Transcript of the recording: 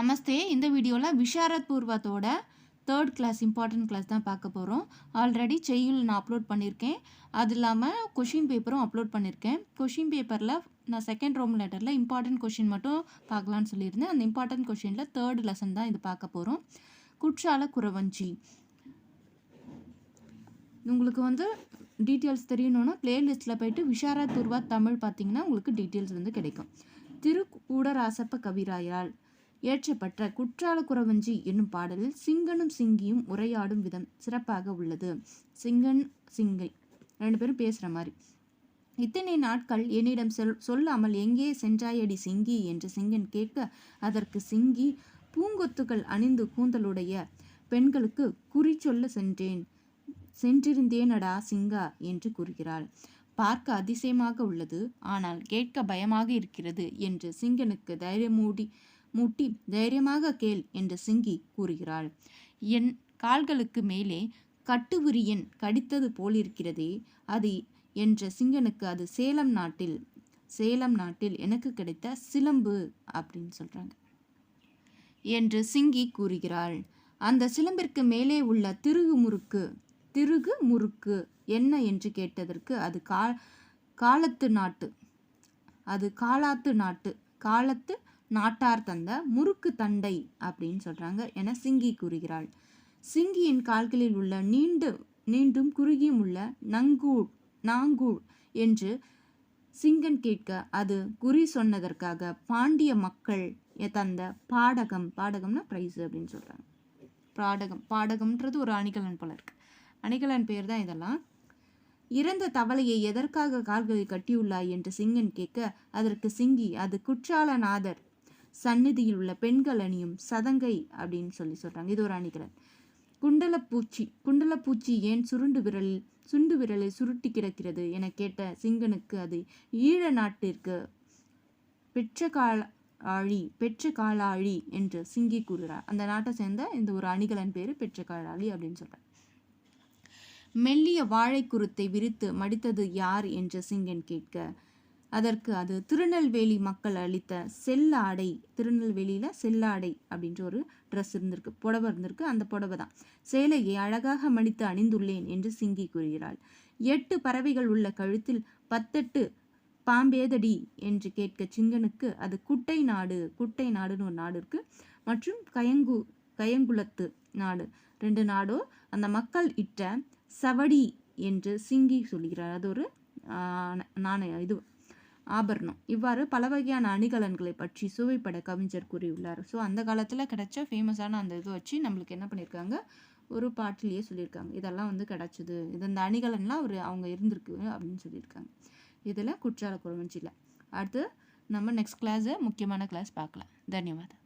நமஸ்தே. இந்த வீடியோவில் விஷாரத் பூர்வத்தோட தேர்ட் கிளாஸ் இம்பார்ட்டன்ட் கிளாஸ் தான் பார்க்க போகிறோம் ஆல்ரெடி செய்யுள் நான் அப்லோட் பண்ணியிருக்கேன் அது இல்லாமல் கொஷின் பேப்பரும் அப்லோட் பண்ணியிருக்கேன் கொஷின் பேப்பரில் நான் செகண்ட் ரோம் லெட்டரில் இம்பார்ட்டன்ட் கொஷின் மட்டும் பார்க்கலான்னு சொல்லியிருந்தேன். அந்த இம்பார்ட்டன்ட் கொஷினில் தேர்ட் லெசன் தான் இது பார்க்க போகிறோம் குற்றால குறவஞ்சி. உங்களுக்கு வந்து டீட்டெயில்ஸ் தெரியணும்னா பிளேலிஸ்ட்டில் போயிட்டு விஷாரா துர்வா தமிழ் பார்த்தீங்கன்னா உங்களுக்கு டீட்டெயில்ஸ் வந்து கிடைக்கும். திருக்கூடராசப்ப கவிராயால். இயற்றப்பட்ட குற்றால குறவஞ்சி என்னும் பாடலில் சிங்கனும் சிங்கியும் உரையாடும் விதம் சிறப்பாக உள்ளது. சிங்கன் சிங்கை. ரெண்டு பேரும் பேசுகிற மாதிரி. இத்தனை நாட்கள் என்னிடம் சொல் சொல்லாமல் எங்கே சென்றாயடி சிங்கி என்று சிங்கன் கேட்க அதற்கு சிங்கி பூங்கொத்துகள் அணிந்து கூந்தலுடைய பெண்களுக்கு குறி சொல்ல சென்றேன். சென்றிருந்தேனடா சிங்கா என்று கூறுகிறாள். பார்க்க அதிசயமாக உள்ளது. ஆனால் கேட்க பயமாக இருக்கிறது என்று சிங்கனுக்கு தைரியமூடி மூட்டி தைரியமாக கேள் என்று சிங்கி கூறுகிறாள். என் கால்களுக்கு மேலே கட்டுவிரியன் கடித்தது போலிருக்கிறதே அது என்ற சிங்கனுக்கு அது சேலம் நாட்டில் சேலம் நாட்டில் எனக்கு கிடைத்த சிலம்பு அப்படின்னு சொல்கிறாங்க என்று சிங்கி கூறுகிறாள். அந்த சிலம்பிற்கு மேலே உள்ள திருகு முறுக்கு திருகு முறுக்கு என்ன என்று கேட்டதற்கு அது கா காலத்து நாட்டு அது காலாத்து நாட்டு காலத்து நாட்டார் தந்த முறுக்கு தண்டை அப்படின்னு சொல்கிறாங்க என சிங்கி கூறுகிறாள். சிங்கியின் கால்களில் உள்ள நீண்டு நீண்டும் குறுகியும் உள்ள நங்கூழ் நாங்கூழ் என்று சிங்கன் கேட்க அது குறி சொன்னதற்காக பாண்டிய மக்கள் தந்த பாடகம் பாடகம்னா ப்ரைஸ் அப்படின்னு சொல்கிறாங்க பாடகம் பாடகம்ன்றது ஒரு அணிகலன் போல இருக்கு. அணிகலன் பேர் தான் இதெல்லாம். இறந்த தவளையை எதற்காக கால்களில் கட்டியுள்ளாய் என்று சிங்கன் கேட்க அதற்கு சிங்கி அது குற்றாலநாதர் சந்நிதியில் உள்ள பெண்கள் அணியும் சதங்கை அப்படின்னு சொல்லி சொல்கிறாங்க இது ஒரு அணிகலன். குண்டலப்பூச்சி குண்டலப்பூச்சி ஏன் சுருண்டு விரலில் சுண்டு விரலை சுருட்டி கிடக்கிறது என கேட்ட சிங்கனுக்கு அது ஈழ நாட்டிற்கு பெற்ற கால ஆழி பெற்ற காலாழி என்று சிங்கி கூறுகிறார். அந்த நாட்டை சேர்ந்த இந்த ஒரு அணிகலன் பேர் பெற்ற காலாழி அப்படின்னு சொல்கிறார் மெல்லிய வாழைக்குருத்தை விரித்து மடித்தது யார் என்று சிங்கன் கேட்க அதற்கு அது திருநெல்வேலி மக்கள் அளித்த செல்லாடை திருநெல்வேலியில் செல்லாடை அப்படின்ற ஒரு ட்ரெஸ் இருந்திருக்கு. புடவை இருந்திருக்கு. அந்த புடவை தான். சேலையை அழகாக மடித்து அணிந்துள்ளேன் என்று சிங்கி கூறுகிறாள். எட்டு பறவைகள் உள்ள கழுத்தில் பத்தெட்டு பாம்பேதடி என்று கேட்க சிங்கனுக்கு அது குட்டை நாடு குட்டை நாடுன்னு ஒரு நாடு இருக்குது மற்றும் கயங்கு கயங்குளத்து நாடு. ரெண்டு நாடோ அந்த மக்கள் இட்ட சவடி என்று சிங்கி சொல்கிறார். அது ஒரு நாணய இது ஆபரணம். இவ்வாறு பல வகையான அணிகலன்களை பற்றி சுவைப்பட கவிஞர் கூறியுள்ளார். ஸோ அந்த காலத்தில் கிடைச்ச ஃபேமஸான அந்த இதை வச்சு நம்மளுக்கு என்ன பண்ணியிருக்காங்க ஒரு பாட்டிலேயே சொல்லியிருக்காங்க இதெல்லாம் வந்து கிடச்சிது. இது இந்த அணிகலன்லாம் ஒரு அவங்க இருந்திருக்கு அப்படின்னு சொல்லியிருக்காங்க இதில் குற்றால குறவஞ்சியில் அடுத்து நம்ம நெக்ஸ்ட் கிளாஸு முக்கியமான கிளாஸ் பார்க்கலாம். தன்யவாதம்.